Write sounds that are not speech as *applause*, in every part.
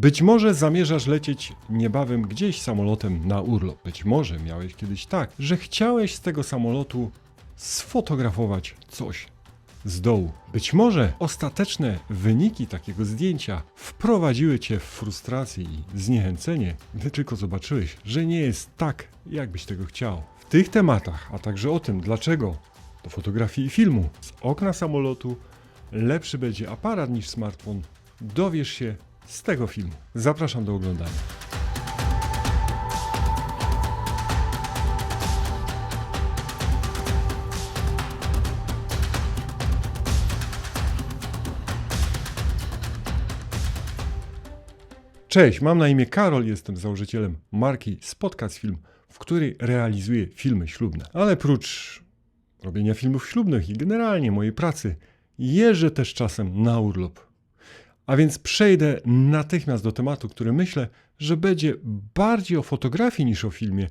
Być może zamierzasz lecieć niebawem gdzieś samolotem na urlop. Być może miałeś kiedyś tak, że chciałeś z tego samolotu sfotografować coś z dołu. Być może ostateczne wyniki takiego zdjęcia wprowadziły cię w frustrację i zniechęcenie, gdy tylko zobaczyłeś, że nie jest tak, jakbyś tego chciał. W tych tematach, a także o tym, dlaczego do fotografii i filmu z okna samolotu lepszy będzie aparat niż smartfon, dowiesz się z tego filmu. Zapraszam do oglądania. Cześć, mam na imię Karol, jestem założycielem marki Spotkać Film, w której realizuję filmy ślubne. Ale prócz robienia filmów ślubnych i generalnie mojej pracy, jeżdżę też czasem na urlop. A więc przejdę natychmiast do tematu, który myślę, że będzie bardziej o fotografii niż o filmie,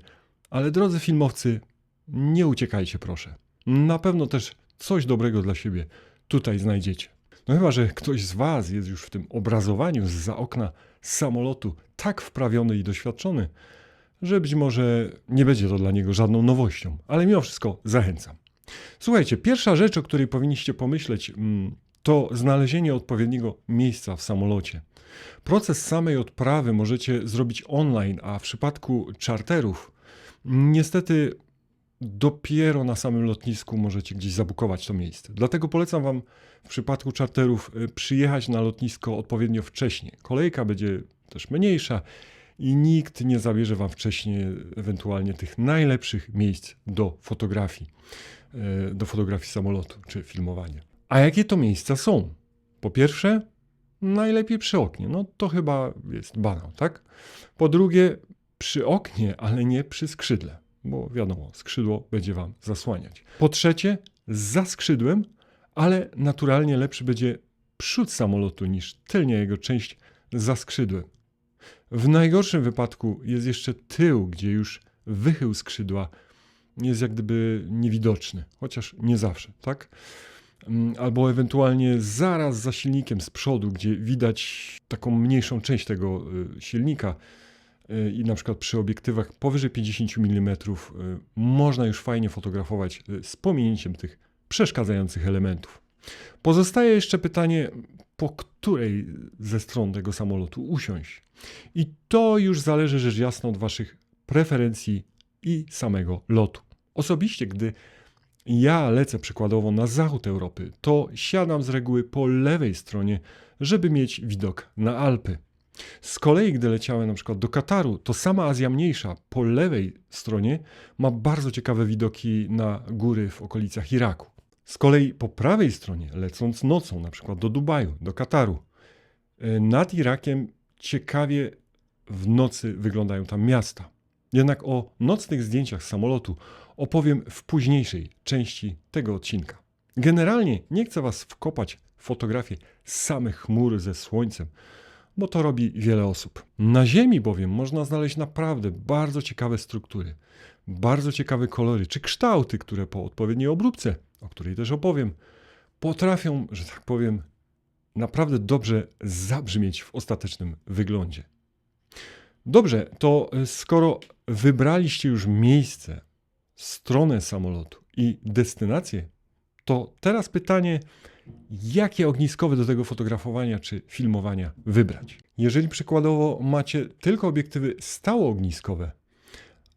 ale drodzy filmowcy, nie uciekajcie proszę. Na pewno też coś dobrego dla siebie tutaj znajdziecie. No chyba, że ktoś z Was jest już w tym obrazowaniu z za okna samolotu tak wprawiony i doświadczony, że być może nie będzie to dla niego żadną nowością, ale mimo wszystko zachęcam. Słuchajcie, pierwsza rzecz, o której powinniście pomyśleć, mm, to znalezienie odpowiedniego miejsca w samolocie. Proces samej odprawy możecie zrobić online, a w przypadku czarterów, niestety dopiero na samym lotnisku możecie gdzieś zabukować to miejsce. Dlatego polecam Wam w przypadku czarterów y, przyjechać na lotnisko odpowiednio wcześnie. Kolejka będzie też mniejsza i nikt nie zabierze Wam wcześniej ewentualnie tych najlepszych miejsc do fotografii, y, do fotografii samolotu czy filmowania. A jakie to miejsca są? Po pierwsze, najlepiej przy oknie. No to chyba jest banał, tak? Po drugie, przy oknie, ale nie przy skrzydle bo wiadomo, skrzydło będzie Wam zasłaniać. Po trzecie, za skrzydłem, ale naturalnie lepszy będzie przód samolotu niż tylnia jego część za skrzydłem. W najgorszym wypadku jest jeszcze tył, gdzie już wychył skrzydła jest jak gdyby niewidoczny, chociaż nie zawsze, tak? Mm, Albo ewentualnie zaraz za silnikiem z przodu, gdzie widać taką mniejszą część tego y, silnika, y, i na przykład przy obiektywach powyżej 50 mm y, można już fajnie fotografować z pominięciem tych przeszkadzających elementów. Pozostaje jeszcze pytanie, po której ze stron tego samolotu usiąść. I to już zależy rzecz jasna od Waszych preferencji i samego lotu. Osobiście, gdy ja lecę przykładowo na zachód Europy, to siadam z reguły po lewej stronie, żeby mieć widok na Alpy. Z kolei, gdy leciałem na przykład do Kataru, to sama Azja Mniejsza po lewej stronie ma bardzo ciekawe widoki na góry w okolicach Iraku. Z kolei po prawej stronie, lecąc nocą na przykład do Dubaju, do Kataru, y, nad Irakiem ciekawie w nocy wyglądają tam miasta. Jednak o nocnych zdjęciach samolotu opowiem w późniejszej części tego odcinka. Generalnie nie chcę Was wkopać w fotografię samych chmur ze słońcem, bo to robi wiele osób. Na Ziemi bowiem można znaleźć naprawdę bardzo ciekawe struktury, bardzo ciekawe kolory czy kształty, które po odpowiedniej obróbce, o której też opowiem, potrafią, że tak powiem, naprawdę dobrze zabrzmieć w ostatecznym wyglądzie. Dobrze, to skoro wybraliście już miejsce, stronę samolotu i destynację, to teraz pytanie, jakie ogniskowe do tego fotografowania czy filmowania wybrać. Jeżeli przykładowo macie tylko obiektywy stałoogniskowe,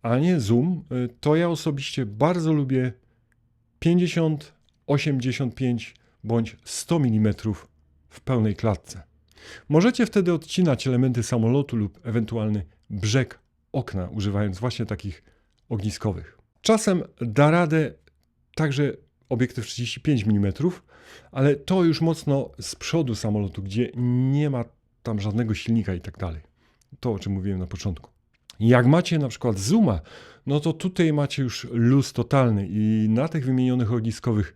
a nie zoom, y, to ja osobiście bardzo lubię 50, 85 bądź 100 mm w pełnej klatce. Możecie wtedy odcinać elementy samolotu lub ewentualny brzeg okna, używając właśnie takich ogniskowych. Czasem da radę także obiektyw 35 mm, ale to już mocno z przodu samolotu, gdzie nie ma tam żadnego silnika i tak dalej. To, o czym mówiłem na początku. Jak macie na przykład zooma, no to tutaj macie już luz totalny i na tych wymienionych ogniskowych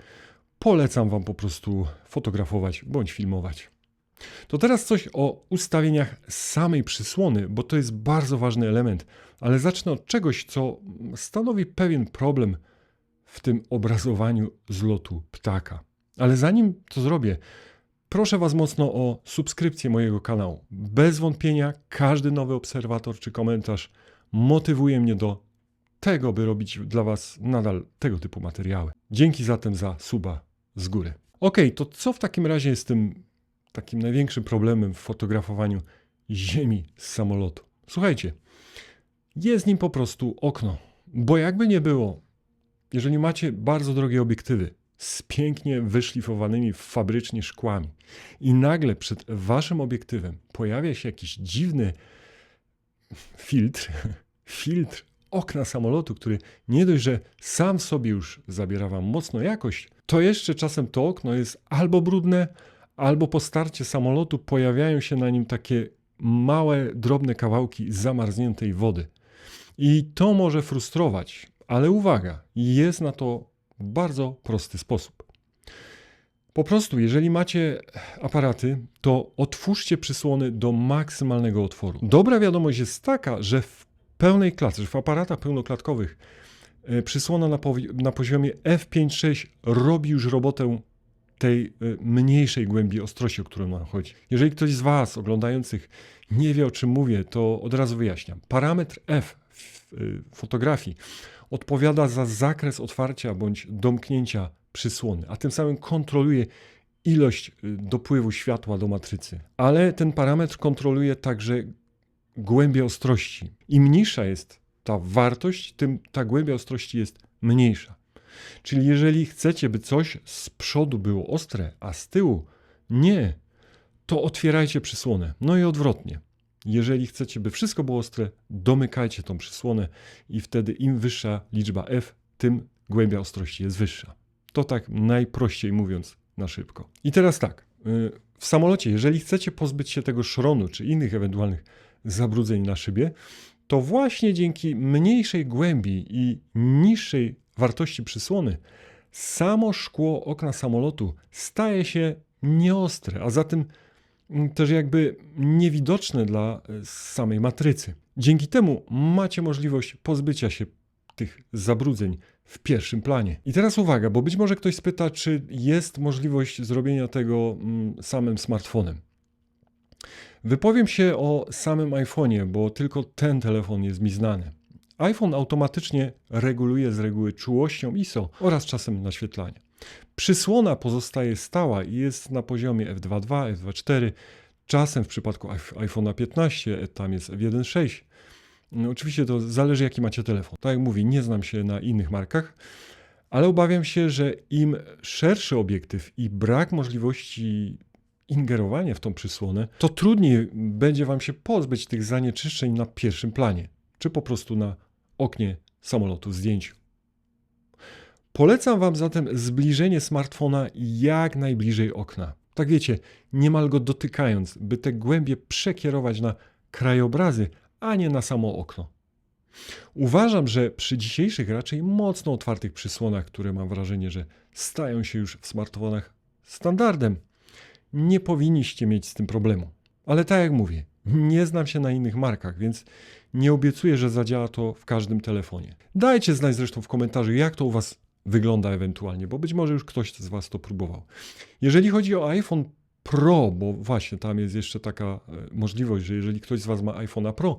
polecam Wam po prostu fotografować bądź filmować. To teraz coś o ustawieniach samej przysłony, bo to jest bardzo ważny element, ale zacznę od czegoś, co stanowi pewien problem w tym obrazowaniu z lotu ptaka. Ale zanim to zrobię, proszę Was mocno o subskrypcję mojego kanału. Bez wątpienia każdy nowy obserwator czy komentarz motywuje mnie do tego, by robić dla Was nadal tego typu materiały. Dzięki zatem za suba z góry. Ok, to co w takim razie jest tym takim największym problemem w fotografowaniu Ziemi z samolotu? Słuchajcie, jest nim po prostu okno. Bo jakby nie było, jeżeli macie bardzo drogie obiektywy z pięknie wyszlifowanymi fabrycznie szkłami i nagle przed waszym obiektywem pojawia się jakiś dziwny filtr, *laughs* filtr okna samolotu, który nie dość, że sam sobie już zabiera wam mocno jakość, to jeszcze czasem to okno jest albo brudne, albo po starcie samolotu pojawiają się na nim takie małe, drobne kawałki zamarzniętej wody. I to może frustrować, ale uwaga, jest na to bardzo prosty sposób. Po prostu, jeżeli macie aparaty, to otwórzcie przysłony do maksymalnego otworu. Dobra wiadomość jest taka, że w pełnej klatce, że w aparatach pełnoklatkowych e, przysłona na, na poziomie f5.6 robi już robotę tej e, mniejszej głębi ostrości, o którą nam chodzi. Jeżeli ktoś z Was oglądających nie wie o czym mówię, to od razu wyjaśniam. Parametr f w e, fotografii odpowiada za zakres otwarcia bądź domknięcia przysłony, a tym samym kontroluje ilość dopływu światła do matrycy. Ale ten parametr kontroluje także głębię ostrości. Im mniejsza jest ta wartość, tym ta głębia ostrości jest mniejsza. Czyli jeżeli chcecie, by coś z przodu było ostre, a z tyłu nie, to otwierajcie przysłonę. No i odwrotnie. Jeżeli chcecie, by wszystko było ostre, domykajcie tą przysłonę i wtedy im wyższa liczba f, tym głębia ostrości jest wyższa. To tak najprościej mówiąc na szybko. I teraz tak, y, w samolocie, jeżeli chcecie pozbyć się tego szronu czy innych ewentualnych zabrudzeń na szybie, to właśnie dzięki mniejszej głębi i niższej wartości przysłony samo szkło okna samolotu staje się nieostre, a zatem mm, też jakby niewidoczne dla e, samej matrycy. Dzięki temu macie możliwość pozbycia się tych zabrudzeń w pierwszym planie. I teraz uwaga, bo być może ktoś spyta, czy jest możliwość zrobienia tego mm, samym smartfonem. Wypowiem się o samym iPhone'ie, bo tylko ten telefon jest mi znany. iPhone automatycznie reguluje z reguły czułością ISO oraz czasem naświetlania. Przysłona pozostaje stała i jest na poziomie f2.2, f2.4. Czasem w przypadku iPhone'a 15 tam jest f1.6. No, oczywiście to zależy jaki macie telefon. Tak jak mówię, nie znam się na innych markach, ale obawiam się, że im szerszy obiektyw i brak możliwości ingerowanie w tą przysłonę, to trudniej będzie Wam się pozbyć tych zanieczyszczeń na pierwszym planie, czy po prostu na oknie samolotu w zdjęciu. Polecam Wam zatem zbliżenie smartfona jak najbliżej okna. Tak wiecie, niemal go dotykając, by te głębie przekierować na krajobrazy, a nie na samo okno. Uważam, że przy dzisiejszych raczej mocno otwartych przysłonach, które mam wrażenie, że stają się już w smartfonach standardem, nie powinniście mieć z tym problemu. Ale tak jak mówię, nie znam się na innych markach, więc nie obiecuję, że zadziała to w każdym telefonie. Dajcie znać zresztą w komentarzu, jak to u Was wygląda ewentualnie, bo być może już ktoś z Was to próbował. Jeżeli chodzi o iPhone Pro, bo właśnie tam jest jeszcze taka e, możliwość, że jeżeli ktoś z Was ma iPhone'a Pro,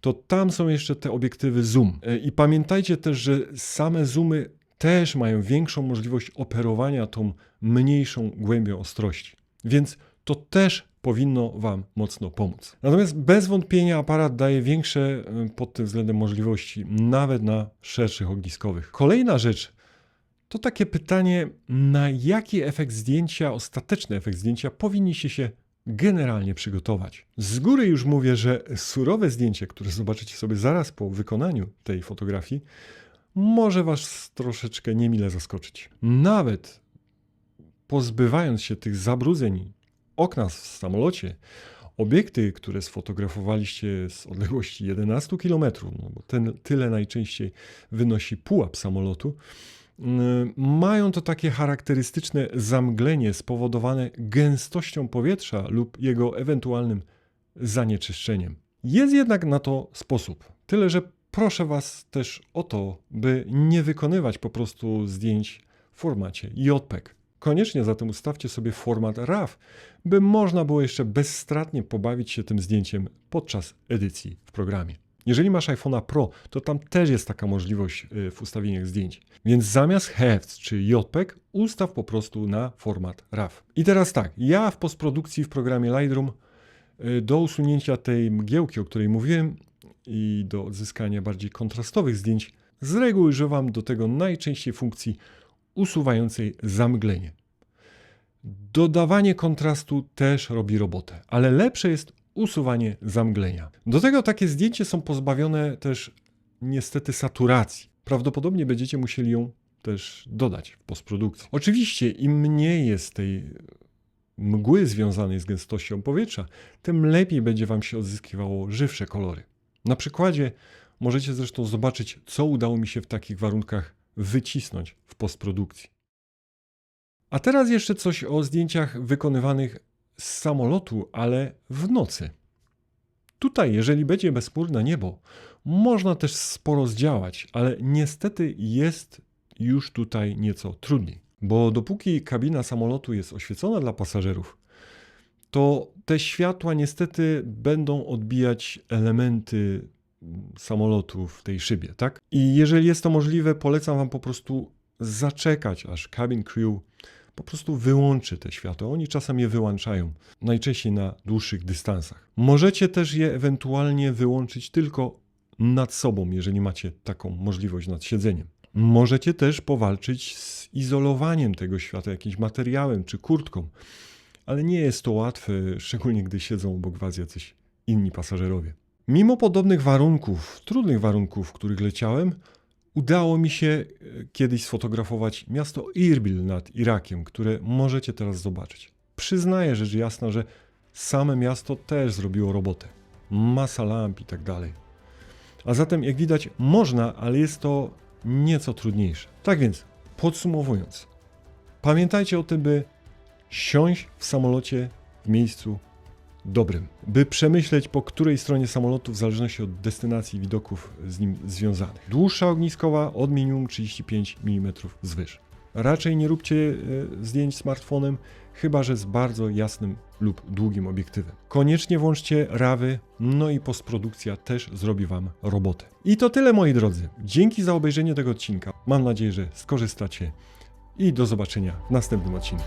to tam są jeszcze te obiektywy zoom. E, I pamiętajcie też, że same zoomy też mają większą możliwość operowania tą mniejszą głębią ostrości. Więc to też powinno Wam mocno pomóc. Natomiast bez wątpienia aparat daje większe y, pod tym względem możliwości, nawet na szerszych ogniskowych. Kolejna rzecz to takie pytanie, na jaki efekt zdjęcia, ostateczny efekt zdjęcia powinniście się generalnie przygotować. Z góry już mówię, że surowe zdjęcie, które zobaczycie sobie zaraz po wykonaniu tej fotografii, może Was troszeczkę niemile zaskoczyć. Nawet pozbywając się tych zabrudzeń okna w samolocie, obiekty, które sfotografowaliście z odległości 11 km, no bo ten, tyle najczęściej wynosi pułap samolotu, mm, mają to takie charakterystyczne zamglenie spowodowane gęstością powietrza lub jego ewentualnym zanieczyszczeniem. Jest jednak na to sposób. Tyle, że proszę Was też o to, by nie wykonywać po prostu zdjęć w formacie JPEG Koniecznie zatem ustawcie sobie format RAW, by można było jeszcze bezstratnie pobawić się tym zdjęciem podczas edycji w programie. Jeżeli masz iPhone'a Pro, to tam też jest taka możliwość y, w ustawieniach zdjęć. Więc zamiast HEVC czy JPEG ustaw po prostu na format RAW. I teraz tak, ja w postprodukcji w programie Lightroom y, do usunięcia tej mgiełki, o której mówiłem i do odzyskania bardziej kontrastowych zdjęć, z reguły używam do tego najczęściej funkcji usuwającej zamglenie. Dodawanie kontrastu też robi robotę, ale lepsze jest usuwanie zamglenia. Do tego takie zdjęcia są pozbawione też niestety saturacji. Prawdopodobnie będziecie musieli ją też dodać w postprodukcji. Oczywiście im mniej jest tej mgły związanej z gęstością powietrza, tym lepiej będzie Wam się odzyskiwało żywsze kolory. Na przykładzie możecie zresztą zobaczyć, co udało mi się w takich warunkach wycisnąć w postprodukcji. A teraz jeszcze coś o zdjęciach wykonywanych z samolotu, ale w nocy. Tutaj, jeżeli będzie bezchmurne niebo, można też sporo zdziałać, ale niestety jest już tutaj nieco trudniej. Bo dopóki kabina samolotu jest oświecona dla pasażerów, to te światła niestety będą odbijać elementy samolotu w tej szybie, tak? I jeżeli jest to możliwe, polecam Wam po prostu zaczekać, aż cabin crew po prostu wyłączy te światła. Oni czasem je wyłączają, najczęściej na dłuższych dystansach. Możecie też je ewentualnie wyłączyć tylko nad sobą, jeżeli macie taką możliwość nad siedzeniem. Możecie też powalczyć z izolowaniem tego światła jakimś materiałem czy kurtką, ale nie jest to łatwe, szczególnie gdy siedzą obok Was jacyś inni pasażerowie. Mimo podobnych warunków, trudnych warunków, w których leciałem, udało mi się e, kiedyś sfotografować miasto Irbil nad Irakiem, które możecie teraz zobaczyć. Przyznaję rzecz jasna, że same miasto też zrobiło robotę. Masa lamp i tak dalej. A zatem, jak widać, można, ale jest to nieco trudniejsze. Tak więc, podsumowując, pamiętajcie o tym, by siąść w samolocie w miejscu dobrym, by przemyśleć po której stronie samolotu w zależności od destynacji widoków z nim związanych. Dłuższa ogniskowa od minimum 35 mm wzwyż. Raczej nie róbcie e, zdjęć smartfonem, chyba że z bardzo jasnym lub długim obiektywem. Koniecznie włączcie rawy, no i postprodukcja też zrobi Wam robotę. I to tyle moi drodzy. Dzięki za obejrzenie tego odcinka. Mam nadzieję, że skorzystacie i do zobaczenia w następnym odcinku.